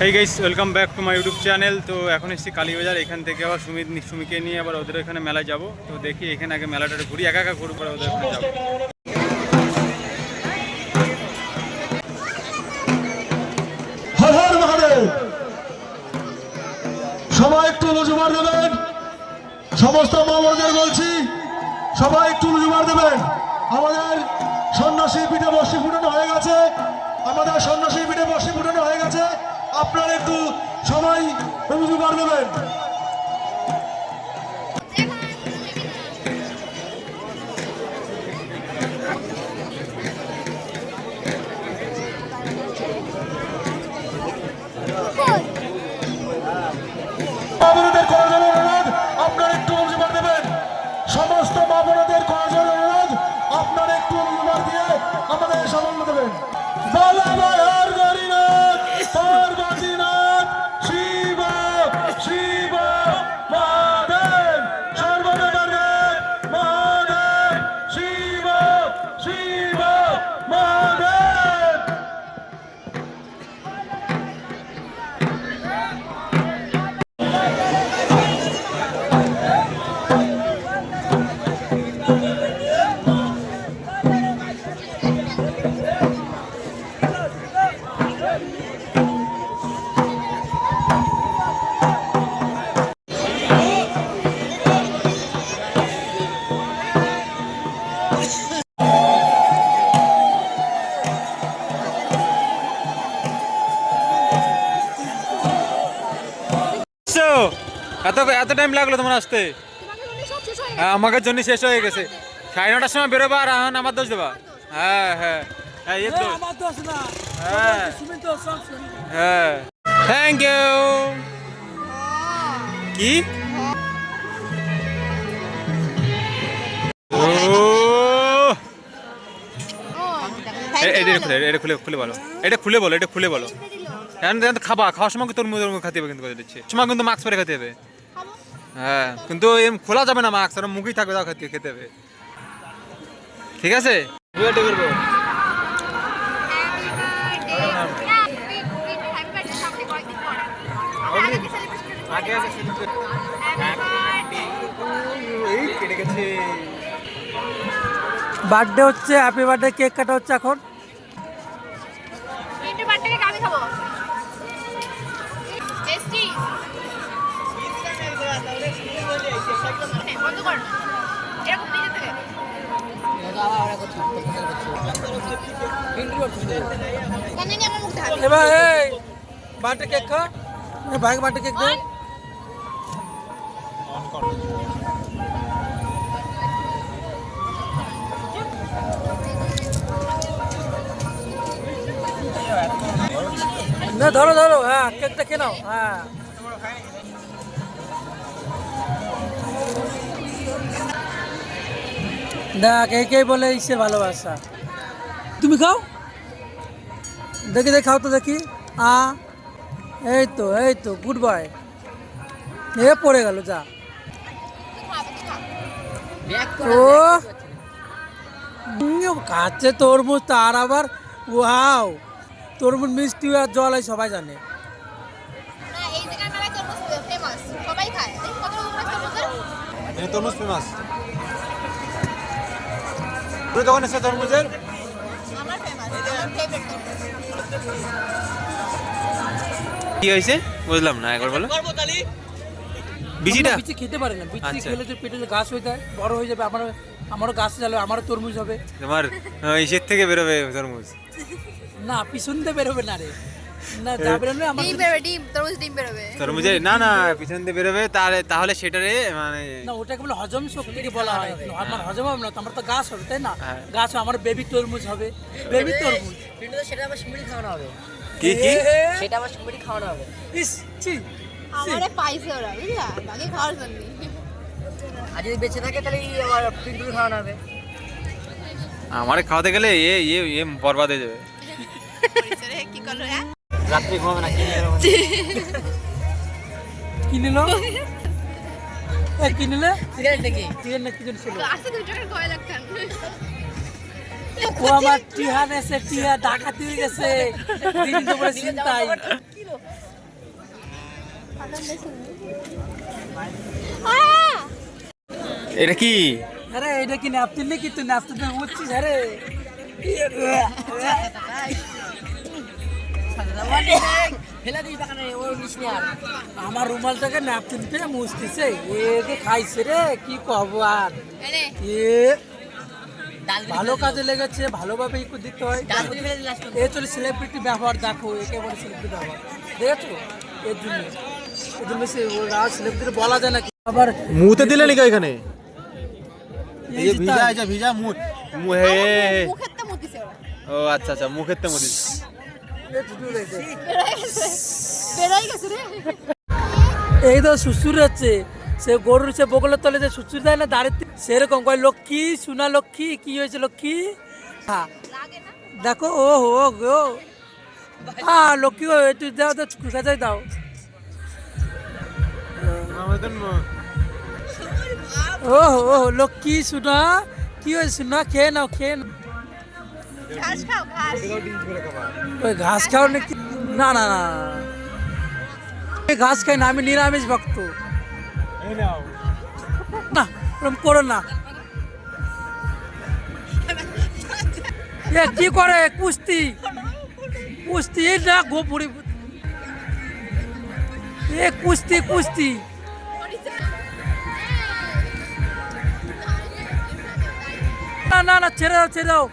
Hey guys welcome back to my YouTube channel তো এখন এসেছি কালীবাজার, এখান থেকে আবার সুমিত, সুমিকে নিয়ে আবার ওদের এখানে মেলায় যাব। তো দেখি এখানে আগে মেলাটা ঘুরি, একা একা ঘুরবো ওদের ওখানে যাব। সবাই একটু লুজুমার দেবেন। সমস্ত মামদের বলছি, সবাই একটু লুজুমার দেবেন। আমাদের সন্ন্যাসী পিঠে বসে ফুটানো হয়ে গেছে। আমাদের সন্ন্যাসী পিঠে বসে ফুটানো হয়ে গেছে। আপনারা একটু সবাই অনুরোধ একটু লুজুমার দেবেন। অনুরোধ, আপনারা একটু লুজুমার দিয়ে আমাদের সামান্য দেবেন। বালা বায়ার গরিনাথ পার্বতীনাথ শিব শিব মহাদেব সর্বদেবের মহাদেব শিব শিব মহাদেব। So, এত এত টাইম লাগল তোমার আসতে? হ্যাঁ আমাকে জন্য শেষ হয়ে গেছে। সাড়ে নটার সময় বেরোবা আর এখন আমার দোষ দেবা। হ্যাঁ হ্যাঁ। হ্যাঁ আমার হ্যাঁ। হ্যাঁ। থ্যাংক ইউ কি? ও। এটা খুলে এটা খুলে খুলে বলো। এটা খুলে বলো এটা খুলে বলো। খাবা খাওয়ার সময় তোর মুখে খেতে হবে কিন্তু দিচ্ছি। সময় কিন্তু মাস্ক পরে খেতে হবে। হ্যাঁ কিন্তু এম খোলা যাবে না মাস্ক, আর মুখেই থাকবে তাও খেতে খেতে হবে। ঠিক আছে? বার্থডে হচ্ছে হ্যাপি বার্থডে কেক কাটা হচ্ছে এখন। এবার এই বার্থডে কেক খা। বার্থডে কেক দে। না ধরো ধরো। হ্যাঁ কেকটা খেয়ে নাও। হ্যাঁ। দেখ একেই বলে ইসে ভালোবাসা? তুমি খাও। দেখি দেখি খাও তো দেখি। আ এই তো এই তো গুড বয় এ পড়ে গেল যা। ও কাছে তরমুজ তার আবার ওয়াও। তরমুজ মিষ্টি আর জল এই সবাই জানে। তরমুজ ফেমাস পুরো দোকান এসে তরমুজের কি হয়েছে? বুঝলাম না একবার বলো। বিচিটা? বিচি খেতে পারে না বিচি আচ্ছা। খেলে তো পেটে যে গাছ হয়ে যায় বড় হয়ে যাবে আমার আমারও গাছ চালে আমারও তরমুজ হবে। তোমার এই ইসের থেকে বেরোবে তরমুজ। না পিছন দিয়ে বেরোবে না রে। না যাবে না আমার ডিম তরমুজ ডিম বেরোবে। তরমুজের না না পিছন দিয়ে বেরোবে তাহলে তাহলে সেটারে মানে না ওটাকে বলে হজম শক্তিকে বলা হয়। আমার হজম হবে না তো আমার তো গাছ হবে তাই না? হ্যাঁ। গাছ আমার বেবি তরমুজ হবে বেবি তরমুজ। সেটা আবার খাওয়ানো হবে। কি কি? সেটা আবার সুমিড়ি খাওয়ানো হবে। ইস ছি আমারে পাইছে ওরা বুঝলা? বাকি খাওয়ার জন্য। আর যদি বেঁচে থাকে তাহলে এই আবার পিন্টুর খাওয়ানো হবে। আমারে খাওয়াতে গেলে এ এ এ বরবাদ হয়ে যাবে। কি করল হ্যাঁ? রাত্রি ঘুমাবে না কিনে কি নিল? কি নিলে? সিগারেট নাকি? চিকেন না কি যেন ছিল? আসতে দুই টাকার কয় খান ও আমার টিহা নেছে টিহা ডাকাতি হয়ে গেছে। দিন তো বলে চিন্তাই এটা কি? আরে এটা কি ন্যাপথিন নাকি? তুই ন্যাপথিন উঠছিস আরে। আমার রুমালটাকে ন্যাপথিন পেয়ে মুছতেছে একে খাইছে রে কি কব আর এ ভালো কাজে লেগেছে ভালোভাবে ইকো দিতে হয় এ চলে সেলিব্রিটি ব্যবহার দেখো একে বলে সেলিব্রিটি ব্যবহার দেখেছ এর জন্য এর জন্য সে ওরা সেলিব্রিটি বলা যায় না আবার মুতে দিলে নাকি এখানে এই ভিজা আছে ভিজা মুত মু- হে হে, হে। মুখের তো মুতিছে ওরা। ও আচ্ছা আচ্ছা মুখের তো মুদিস এই তো শ্বশুর হচ্ছে। সে গরুর সে বগলের তলে যে শ্বশুর দেয় না দাঁড়িয়ে সেরকম কয় লক্ষ্মী সোনা লক্ষ্মী কি হয়েছে লক্ষ্মী? হ্যাঁ। দেখো ও হো গো। হ্যাঁ লক্ষ্মী একটু দাও তো কাজাই দাও। ও হো, লক্ষ্মী সোনা কি হয়েছে সোনা খেয়ে নাও খেয়ে নাও। ঘাস খাও, ঘাস। নাকি না না না ঘাস খাই না আমি নিরামিষ ভক্ত। না করো না। কি করে? কুস্তি। কুস্তি না গোপুরি এ কুস্তি কুস্তি। না না না ছেড়ে দাও ছেড়ে দাও।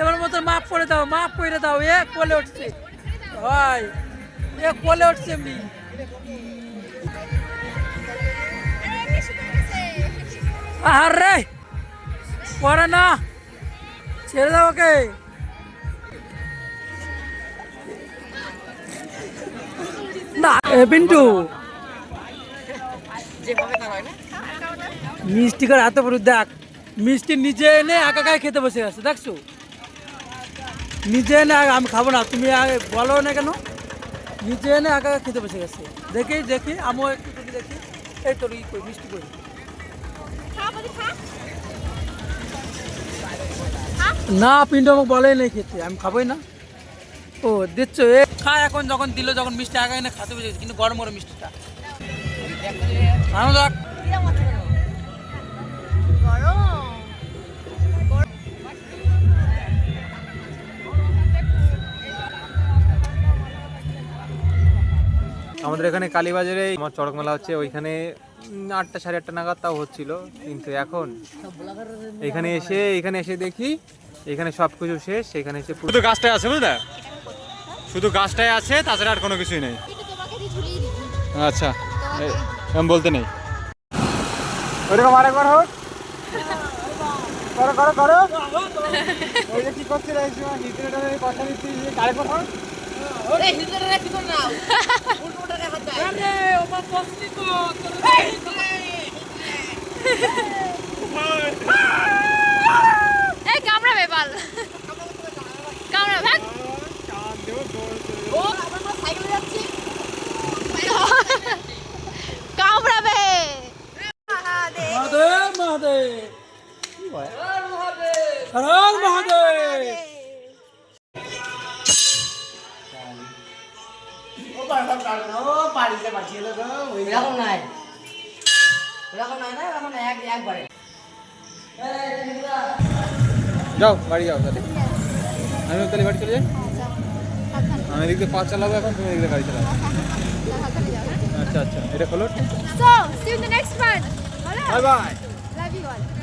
এবার মতো মাফ করে দাও মাফ করে দাও, এ কোলে উঠছে। ভাই, এ কোলে উঠছে এমনি আরে করে না, ছেড়ে দাও ওকে। না পিন্টু। হয় মিষ্টি করে হাতে পড়ে দেখ। মিষ্টি নিজে এনে একা খেতে বসে গেছে দেখছ? নিজে এনে আমি খাব না। তুমি বলো না কেন? নিজে এনে আগে খেতে বসে গেছে। দেখি দেখি আমিও একটু যদি দেখি। এই তোর ই করি মিষ্টি করি বলি। না, পিন্টু আমাকে বলেই নেই খেতে। আমি খাবোই না। ও, দিচ্ছ? এ, খা এখন, যখন দিল, যখন মিষ্টি আগে এনে খাতে বসে গেছে। কিন্তু গরম গরম মিষ্টিটা। আনন্দ। গরম। আমাদের এখানে কালীবাজারে আমার চড়ক মেলা হচ্ছে ওইখানে আটটা সাড়ে আটটা নাগাদ তাও হচ্ছিল। কিন্তু এখন এখানে এসে এখানে এসে দেখি এখানে সব কিছু শেষ এখানে এসে শুধু গাছটাই আছে বুঝলে? শুধু গাছটাই আছে তাছাড়া আর কোনো কিছুই নেই। আচ্ছা আমি বলতে নেই। ওইরকম আরেকবার হোক। করো করো করো। ওই যে কি করছিল এই সময় হিজড়াটা কথা আরেকবার হোক কি কর না এরকম নাই। এরকম নাই না এরকম এক একবারে। যাও বাড়ি যাও তাহলে। আমি তাহলে বাড়ি চলে যাই। আমি এদিক দিয়ে পা চালাবো এখন তুমি এদিকে গাড়ি চালাবো আচ্ছা আচ্ছা। এটা খোলো। So, see you in the next bye bye love you all.